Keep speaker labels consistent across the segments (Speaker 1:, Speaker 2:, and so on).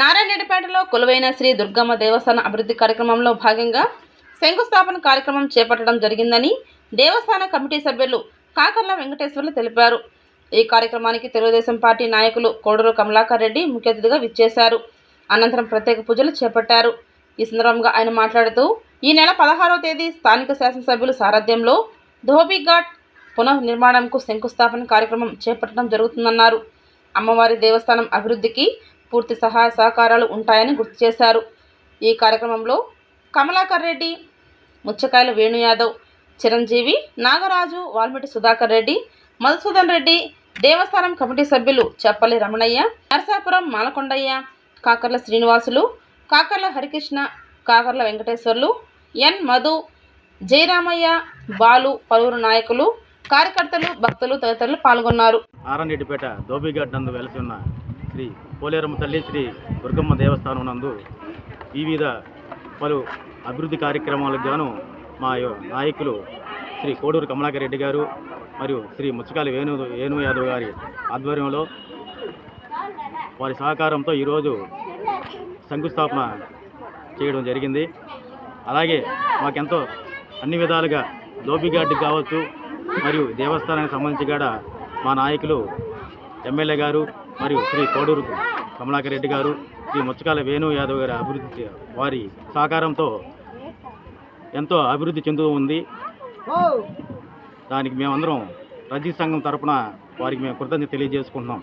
Speaker 1: నారాయణపేటలో కొలువైన శ్రీ దుర్గమ్మ దేవస్థాన అభివృద్ధి కార్యక్రమంలో భాగంగా శంకుస్థాపన కార్యక్రమం చేపట్టడం జరిగిందని దేవస్థాన కమిటీ సభ్యులు కాకర్ల వెంకటేశ్వర్లు తెలిపారు. ఈ కార్యక్రమానికి తెలుగుదేశం పార్టీ నాయకులు కోడూరు కమలాకర్ రెడ్డి ముఖ్య అతిథిగా విచ్చేశారు. అనంతరం ప్రత్యేక పూజలు చేపట్టారు. ఈ సందర్భంగా ఆయన మాట్లాడుతూ ఈ నెల పదహారవ తేదీ స్థానిక శాసనసభ్యుల సారథ్యంలో ధోబీఘాట్ పునఃనిర్మాణంకు శంకుస్థాపన కార్యక్రమం చేపట్టడం జరుగుతుందన్నారు. అమ్మవారి దేవస్థానం అభివృద్ధికి పూర్తి సహాయ సహకారాలు ఉంటాయని గుర్తు చేశారు. ఈ కార్యక్రమంలో కమలాకర్ రెడ్డి ముచ్చకాయల వేణు యాదవ్ చిరంజీవి నాగరాజు వాల్మీటి సుధాకర్ రెడ్డి మధుసూదన్ రెడ్డి దేవస్థానం కమిటీ సభ్యులు చెప్పలి రమణయ్య నరసాపురం మాలకొండయ్య కాకర్ల శ్రీనివాసులు కాకర్ల హరికృష్ణ కాకర్ల వెంకటేశ్వర్లు ఎన్ మధు జయరామయ్య బాలు పలువురు నాయకులు కార్యకర్తలు భక్తులు తదితరులు పాల్గొన్నారు.
Speaker 2: ఆరంరెడ్డిపేట దోబిఘాట్ నందు వెలసి ఉన్న శ్రీ పోలేరమ్మ తల్లి శ్రీ దుర్గమ్మ దేవస్థానం నందు వివిధ పలు అభివృద్ధి కార్యక్రమాలకు గాను మా నాయకులు శ్రీ కోడూరు కమలాకర్ రెడ్డి గారు మరియు శ్రీ ముచ్చకాలి వేణు వేణు యాదవ్ గారి ఆధ్వర్యంలో వారి సహకారంతో ఈరోజు శంకుస్థాపన చేయడం జరిగింది. అలాగే మాకెంతో అన్ని విధాలుగా దోబిఘాట్కి కావచ్చు మరియు దేవస్థానానికి సంబంధించి కూడా మా నాయకులు ఎమ్మెల్యే గారు మరియు శ్రీ కోడూరు కమలాకర్ రెడ్డి గారు శ్రీ ముచ్చకాల వేణు యాదవ్ గారి అభివృద్ధి వారి సహకారంతో ఎంతో అభివృద్ధి చెందుతూ ఉంది. దానికి మేమందరం రజీ సంఘం తరపున వారికి మేము కృతజ్ఞత తెలియజేసుకుంటున్నాం.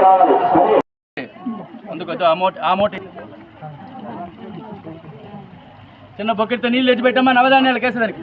Speaker 3: రావాలి సరే
Speaker 2: అందుకు అమౌంట్ ఆ అమౌంట్ చిన్న బొక్కెట్తో నీళ్ళు ఎత్తి పెట్టమ్మా నవధాన్యాలు కేసేదానికి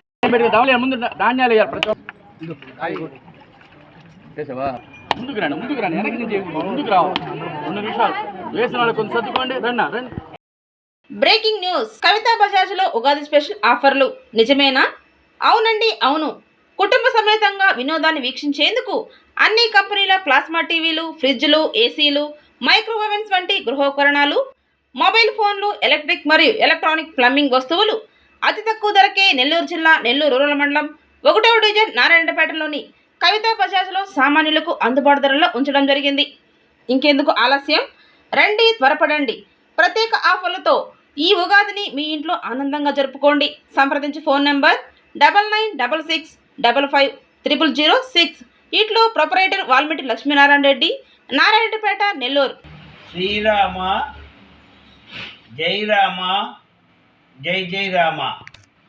Speaker 2: ముందు ధాన్యాలు వేయాలి ప్రతి చేసావా? ముందుకు రండి ముందుకు రండి వెనక్కి నుంచి ముందుకు రావు. రెండు నిమిషాలు. వేసిన వాళ్ళు కొంచెం సర్దుకోండి రండి రండి.
Speaker 1: Breaking news. కవితా బజాజ్లో ఉగాది స్పెషల్ ఆఫర్లు. నిజమేనా? అవునండి అవును. కుటుంబ సమేతంగా వినోదాన్ని వీక్షించేందుకు అన్ని కంపెనీల ప్లాస్మా టీవీలు ఫ్రిడ్జ్లు ఏసీలు మైక్రోవేవెన్స్ వంటి గృహోపకరణాలు మొబైల్ ఫోన్లు ఎలక్ట్రిక్ మరియు ఎలక్ట్రానిక్ ప్లంబింగ్ వస్తువులు అతి తక్కువ ధరకే నెల్లూరు జిల్లా నెల్లూరు రూరల్ మండలం. ఒకటవ డివిజన్ నారాయణపేటలోని కవితా బజాజ్లో సామాన్యులకు అందుబాటు ధరలో ఉంచడం జరిగింది. ఇంకెందుకు ఆలస్యం? రండి త్వరపడండి. ప్రత్యేక ఆఫర్లతో ఈ ఉగాదిని మీ ఇంట్లో ఆనందంగా జరుపుకోండి. సంప్రదించి phone number double nine double six double five triple zero six. ఇట్లో ప్రొపరేటర్ వాల్మిటి లక్ష్మీనారాయణ రెడ్డి నారాయణపేట నెల్లూరు.
Speaker 4: శ్రీరామ జయరామ జై జై రామ.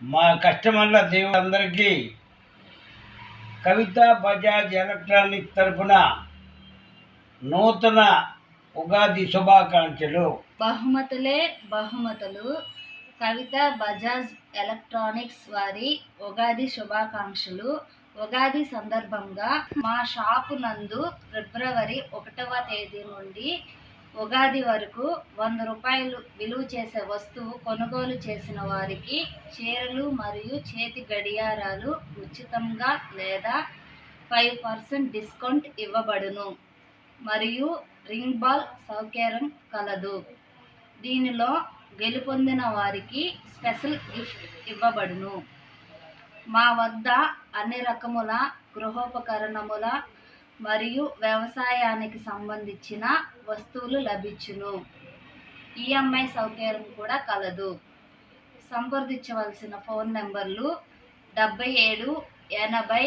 Speaker 4: మా కస్టమర్ల దేవులందరికీ కవిత బజాజ్ ఎలక్ట్రానిక్ తరపున నూతన ఉగాది శుభాకాంక్షలు.
Speaker 5: బహుమతులే బహుమతులు. కవిత బజాజ్ ఎలక్ట్రానిక్స్ వారి ఉగాది శుభాకాంక్షలు. ఉగాది సందర్భంగా మా షాపు నందు ఫిబ్రవరి ఒకటవ తేదీ నుండి ఉగాది వరకు వంద రూపాయలు విలువ చేసే వస్తువు కొనుగోలు చేసిన వారికి చీరలు మరియు చేతి గడియారాలు ఉచితంగా లేదా ఫైవ్ పర్సెంట్ డిస్కౌంట్ ఇవ్వబడును. మరియు రింగ్ బాల్ సౌకర్యం కలదు. దీనిలో గెలుపొందిన వారికి స్పెషల్ గిఫ్ట్ ఇవ్వబడును. మా వద్ద అన్ని రకముల గృహోపకరణముల మరియు వ్యవసాయానికి సంబంధించిన వస్తువులు లభించును. ఈఎంఐ సౌకర్యం కూడా కలదు. సంప్రదించవలసిన ఫోన్ నెంబర్లు డెబ్బై ఏడు ఎనభై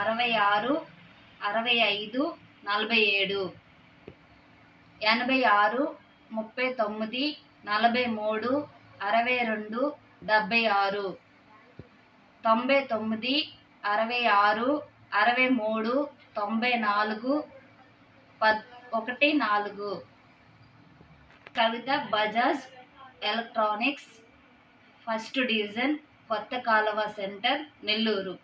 Speaker 5: అరవై ఆరు అరవై ఐదు నలభై ఏడు. ఎనభై ఆరు ముప్పై తొమ్మిది నలభై మూడు అరవై రెండు డెబ్బై ఆరు. తొంభై తొమ్మిది అరవై ఆరు అరవై మూడు తొంభై నాలుగు పద్ ఒకటి నాలుగు. Kavita Bajaj electronics first division కొత్త కాలువ సెంటర్ నెల్లూరు.